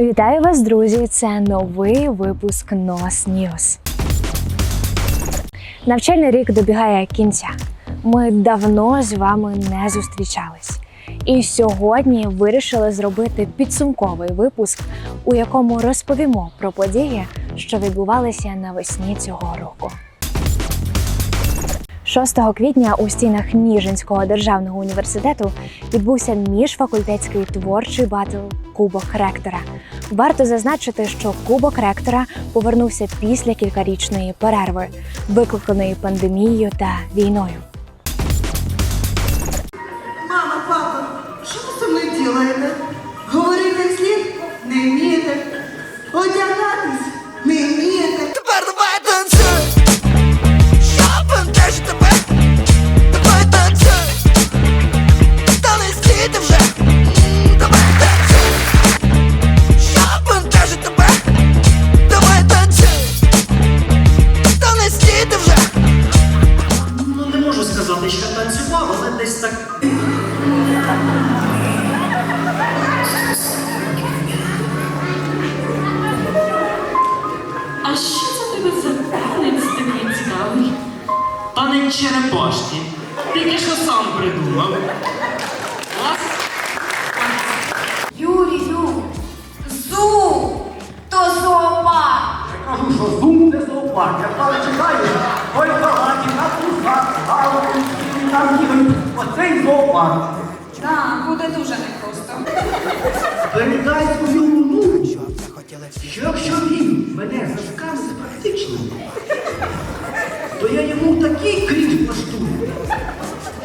Вітаю вас, друзі! Це новий випуск NOS News. Навчальний рік добігає кінця. Ми давно з вами не зустрічались. І сьогодні вирішили зробити підсумковий випуск, у якому розповімо про події, що відбувалися навесні цього року. 6 квітня у стінах Ніжинського державного університету відбувся міжфакультетський творчий батл Кубок ректора. Варто зазначити, що Кубок ректора повернувся після кількарічної перерви, викликаної пандемією та війною. Мама, папа, що ви со мною ділаєте? Говорити слід не вмієте. Одягатись не вмієте. Тепер давай Оцей. Так, буде дуже непросто. Передай свою луну, що якщо він мене заскане практично, то я йому такий кріж влаштую,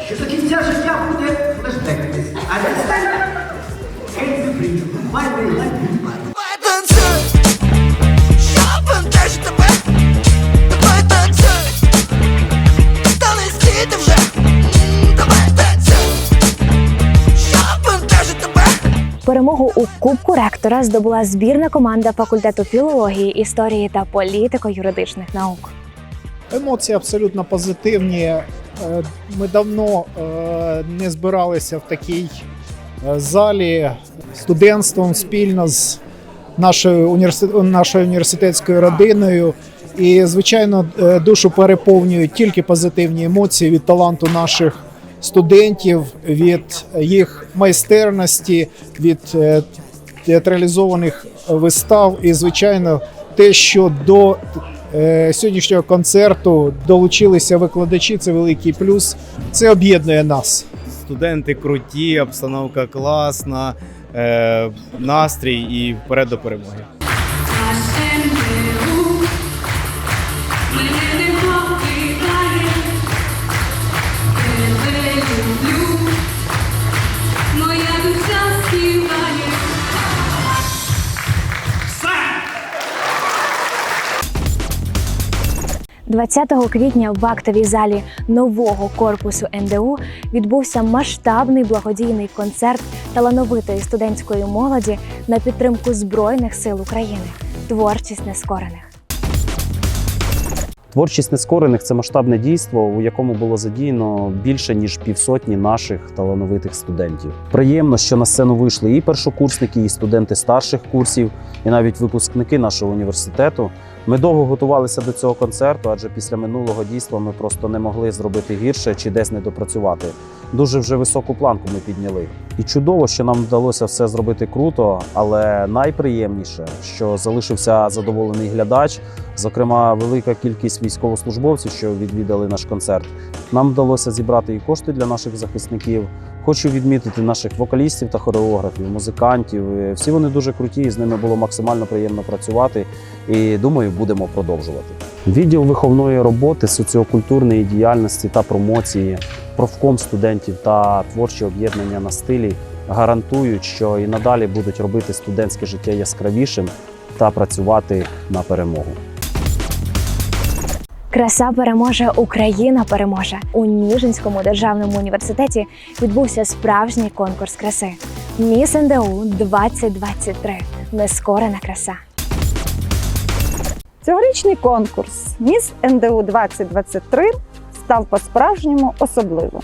що до кінця життя буде флешбекатись. А не стане геть. Бай, бай, бай, Перемогу у Кубку ректора здобула збірна команда факультету філології, історії та політико-юридичних наук. Емоції абсолютно позитивні. Е, Ми давно е, не збиралися в такій е, залі студентством спільно з нашою нашою університетською родиною. І, звичайно, душу переповнюють тільки позитивні емоції від таланту наших студентів, від їх майстерності, від е, театралізованих вистав. І, звичайно, те, що до е, сьогоднішнього концерту долучилися викладачі, це великий плюс. Це об'єднує нас. Студенти круті, обстановка класна, е, настрій і вперед до перемоги. Не 20 квітня в актовій залі нового корпусу НДУ відбувся масштабний благодійний концерт талановитої студентської молоді на підтримку Збройних сил України. Творчість нескорених. Творчість нескорених це масштабне дійство, у якому було задіяно більше ніж півсотні наших талановитих студентів. Приємно, що на сцену вийшли і першокурсники, і студенти старших курсів, і навіть випускники нашого університету. Ми довго готувалися до цього концерту, адже після минулого дійства ми просто не могли зробити гірше чи десь не допрацювати. Дуже вже високу планку ми підняли. І чудово, що нам вдалося все зробити круто, але найприємніше, що залишився задоволений глядач, зокрема, велика кількість військовослужбовців, що відвідали наш концерт. Нам вдалося зібрати і кошти для наших захисників. Хочу відмітити наших вокалістів та хореографів, музикантів. Е, Всі вони дуже круті, і з ними було максимально приємно працювати. І думаю, будемо продовжувати. Відділ виховної роботи, соціокультурної діяльності та промоції, профком студентів та творчі об'єднання на стилі гарантують, що і надалі будуть робити студентське життя яскравішим та працювати на перемогу. Краса переможе, Україна переможе. У Ніжинському державному університеті відбувся справжній конкурс краси. Міс НДУ 2023. Нескорена краса. Цьогорічний конкурс Міс НДУ 2023 став по-справжньому особливим.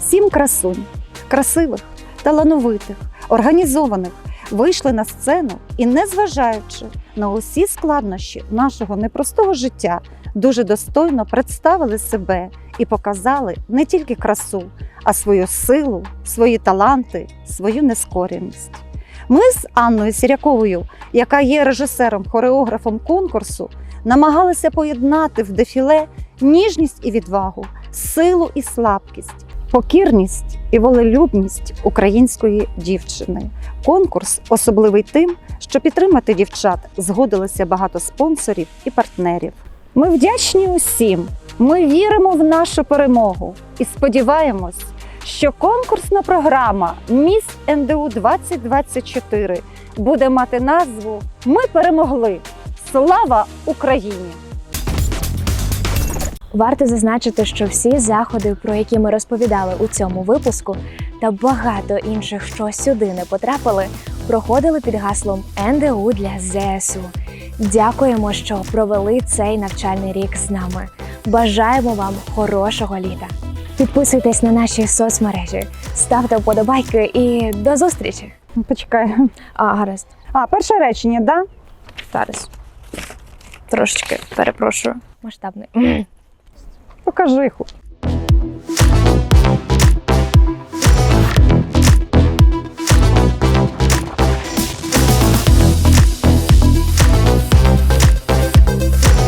Сім красунь, красивих, талановитих, організованих, вийшли на сцену і, незважаючи на усі складнощі нашого непростого життя, дуже достойно представили себе і показали не тільки красу, а свою силу, свої таланти, свою нескореність. Ми з Анною Сіряковою, яка є режисером, хореографом конкурсу, намагалися поєднати в дефіле ніжність і відвагу, силу і слабкість, покірність і волелюбність української дівчини. Конкурс особливий тим, що підтримати дівчат згодилося багато спонсорів і партнерів. Ми вдячні усім. Ми віримо в нашу перемогу і сподіваємось, що конкурсна програма Міс НДУ 2024 буде мати назву Ми перемогли! Слава Україні! Варто зазначити, що всі заходи, про які ми розповідали у цьому випуску, та багато інших, що сюди не потрапили, проходили під гаслом НДУ для ЗСУ. Дякуємо, що провели цей навчальний рік з нами. Бажаємо вам хорошого літа. Підписуйтесь на наші соцмережі, ставте вподобайки і до зустрічі. Почекай. А, гаразд, А, перше речення, да? зараз. Трошечки перепрошую. Масштабний. Покажи хоч.